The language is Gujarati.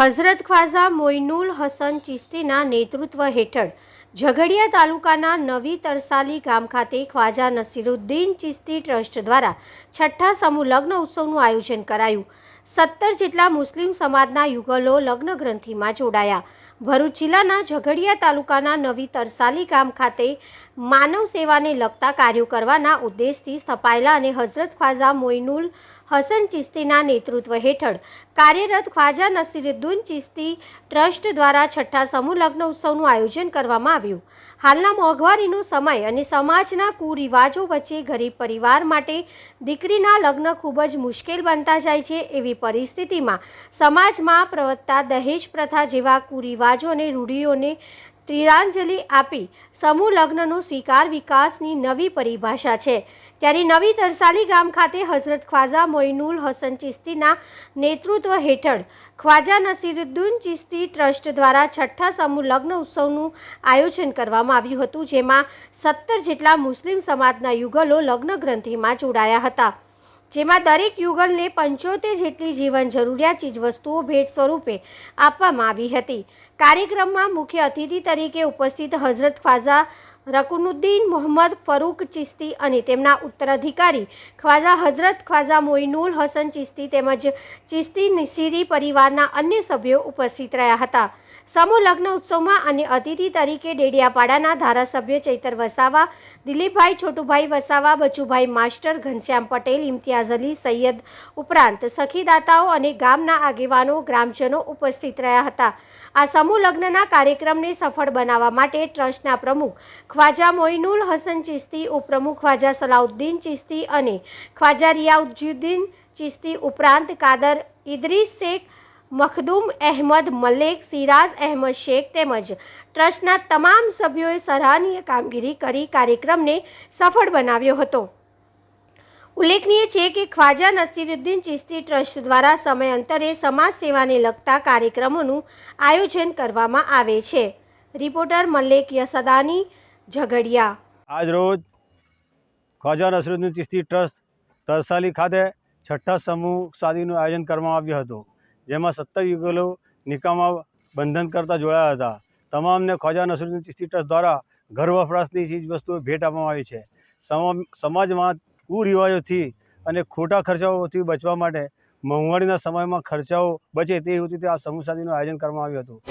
હઝરત ખ્વાઝા મોઇનુલ હસન ચિસ્તીના નેતૃત્વ હેઠળ ઝઘડિયા તાલુકાના નવી તરસાલી ગામ ખાતે ખ્વાજા નસીરુદ્દીન ચિસ્તી ટ્રસ્ટ દ્વારા છઠ્ઠા સમૂહ લગ્ન ઉત્સવનું આયોજન કરાયું. સત્તર જેટલા મુસ્લિમ સમાજના યુગલો લગ્ન ગ્રંથિમાં જોડાયા. ભરૂચ જિલ્લાના ઝઘડિયા તાલુકાના નવી તરસાલી ગામ ખાતે માનવ સેવાને લગતા કાર્યો કરવાના ઉદ્દેશથી સ્થપાયેલા અને હઝરત ખ્વાઝા મોઇનુલ હસન ચિસ્તીના નેતૃત્વ હેઠળ કાર્યરત ખ્વાજા નસીરુદ્દીન ચિસ્તી ટ્રસ્ટ દ્વારા છઠ્ઠા સમૂહ લગ્ન ઉત્સવનું આયોજન કરવામાં આવ્યું. હાલના મોંઘવારીનો સમય અને સમાજના કુરિવાજો વચ્ચે ગરીબ પરિવાર માટે દીકરીના લગ્ન ખૂબ જ મુશ્કેલ બનતા જાય છે એવી પરિસ્થિતિમાં સમાજમાં પ્રવર્તતા દહેજ પ્રથા જેવા કુરિવાજો અને રૂઢિઓને ત્રિરાંજલિ આપી સમૂહ લગ્નનો સ્વીકાર વિકાસની નવી પરિભાષા છે. ત્યારે નવી તરસાલી ગામ ખાતે હઝરત ખ્વાજા મોઇનુલ હસન ચિસ્તીના નેતૃત્વ હેઠળ ખ્વાજા નસીરુદ્દીન ચિસ્તી ટ્રસ્ટ દ્વારા છઠ્ઠા સમૂહ લગ્ન ઉત્સવનું આયોજન કરવામાં આવ્યું હતું, જેમાં સત્તર જેટલા મુસ્લિમ સમાજના યુગલો લગ્ન ગ્રંથિમાં જોડાયા હતા. જેમાં દરેક યુગલને પંચોતેર જેટલી જીવન જરૂરિયાત ચીજવસ્તુઓ ભેટ સ્વરૂપે આપવામાં આવી હતી. કાર્યક્રમમાં મુખ્ય અતિથિ તરીકે ઉપસ્થિત હઝરત ખ્વાઝા રકુનુદ્દીન મોહમ્મદ ફરૂક ચિસ્તી અને તેમના ઉત્તરાધિકારી ખ્વાઝા હઝરત ખ્વાઝા મોઇનુલ હસન ચિસ્તી તેમજ ચિસ્તી નિસીરી પરિવારના અન્ય સભ્યો ઉપસ્થિત રહ્યા હતા. સમૂહ લગ્ન ઉત્સવમાં અને અતિથિ તરીકે ડેડિયાપાડાના ધારાસભ્ય ચૈતર વસાવા, દિલીપભાઈ છોટુભાઈ વસાવા, બચુભાઈ માસ્ટર, ઘનશ્યામ પટેલ, ઇમ્તિયાઝ અલી, સૈયદ ઉપરાંત સખીદાતાઓ અને ગામના આગેવાનો, ગ્રામજનો ઉપસ્થિત રહ્યા હતા. આ સમૂહ લગ્નના કાર્યક્રમને સફળ બનાવવા માટે ટ્રસ્ટના પ્રમુખ ખ્વાજા મોઇનુલ હસન ચિસ્તી ઉપપ્રમુખ ખ્વાજા સલાઉદ્દીન ચિસ્તી અને ખ્વાજા રિયાઉદ્દીન ચિસ્તી ઉપરાંત કાદર ઇદરીસ શેખ મખદૂમ અહેમદ, મલેક, સિરાજ અહેમદ, શેખ તેમજ ટ્રસ્ટના તમામ સભ્યોએ સરાહનીય કામગીરી કરી કાર્યક્રમને સફળ બનાવ્યો હતો. ઉલ્લેખનીય છે કે ખ્વાજા નસીરુદ્દીન ચિસ્તી ટ્રસ્ટ દ્વારા સમયાંતરે સમાજ સેવાને લગતા કાર્યક્રમોનું આયોજન કરવામાં આવે છે. રિપોર્ટર મલ્લેક યસદાની ઝઘડિયા. આજ રોજ ખ્વાજા નસરુદ્દીન ચિસ્તી ટ્રસ્ટ તરસાલી ખાતે છઠ્ઠા સમૂહ શાદીનું આયોજન કરવામાં આવ્યું હતું. જેમાં સત્તર યુગલો નિકામમાં બંધન કરતા જોડાયા હતા. તમામને ખ્વાજા નસરુદ્દીન ચિસ્તી ટ્રસ્ટ દ્વારા ઘર વપરાશની ચીજ વસ્તુઓ ભેટ આપવામાં આવી છે. સમા- સમાજમાં કુરિવાજોથી અને ખોટા ખર્ચાઓથી બચવા માટે મોંઘવારીના સમયમાં ખર્ચાઓ બચે તે હેતુથી આ સમૂહ આયોજન કરવામાં આવ્યું હતું.